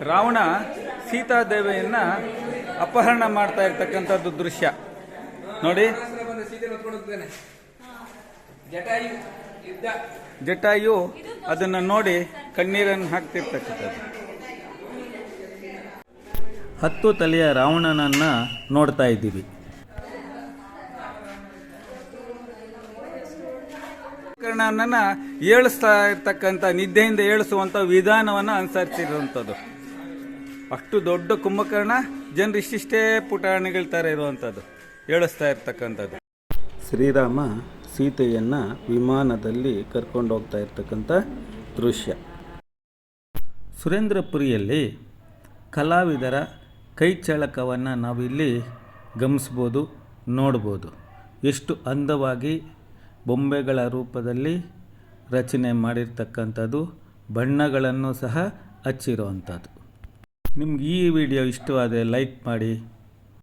ರಾವಣ ಸೀತಾದೇವಿಯನ್ನು ಅಪಹರಣ ಮಾಡ್ತಾ ಇರ್ತಕ್ಕಂಥದ್ದು ದೃಶ್ಯ. ನೋಡಿ. ಜಟಾಯು ಅದನ್ನು ನೋಡಿ ಕಣ್ಣೀರನ್ನು ಹಾಕ್ತಿರ್ತಕ್ಕಂಥದ್ದು. ಹತ್ತು ತಲೆಯ ರಾವಣನನ್ನು ನೋಡ್ತಾ ಇದ್ದೀವಿ. ಕರ್ಣನನ್ನ ಏಳಿಸ್ತಾ ಇರ್ತಕ್ಕಂಥ ನಿದ್ದೆಯಿಂದ ಏಳಿಸುವಂಥ ವಿಧಾನವನ್ನು ಅನುಸರಿಸಿರುವಂಥದ್ದು. ಅಷ್ಟು ದೊಡ್ಡ ಕುಂಭಕರ್ಣ ಜನರು ಇಷ್ಟಿಷ್ಟೇ ಪುಟಾಣಿಗಳ ಥರ ಇರುವಂಥದ್ದು ಹೇಳಿಸ್ತಾ ಇರ್ತಕ್ಕಂಥದ್ದು. ಶ್ರೀರಾಮ ಸೀತೆಯನ್ನು ವಿಮಾನದಲ್ಲಿ ಕರ್ಕೊಂಡು ಹೋಗ್ತಾ ಇರ್ತಕ್ಕಂಥ ದೃಶ್ಯ. ಸುರೇಂದ್ರಪುರಿಯಲ್ಲಿ ಕಲಾವಿದರ ಕೈಚಳಕವನ್ನು ನಾವಿಲ್ಲಿ ಗಮನಿಸ್ಬೋದು ನೋಡ್ಬೋದು. ಎಷ್ಟು ಅಂದವಾಗಿ ಬೊಂಬೆಗಳ ರೂಪದಲ್ಲಿ ರಚನೆ ಮಾಡಿರ್ತಕ್ಕಂಥದ್ದು ಬಣ್ಣಗಳನ್ನು ಸಹ ಹಚ್ಚಿರುವಂಥದ್ದು. ನಿಮ್ಗೆ ಈ ವಿಡಿಯೋ ಇಷ್ಟವಾದರೆ ಲೈಕ್ ಮಾಡಿ.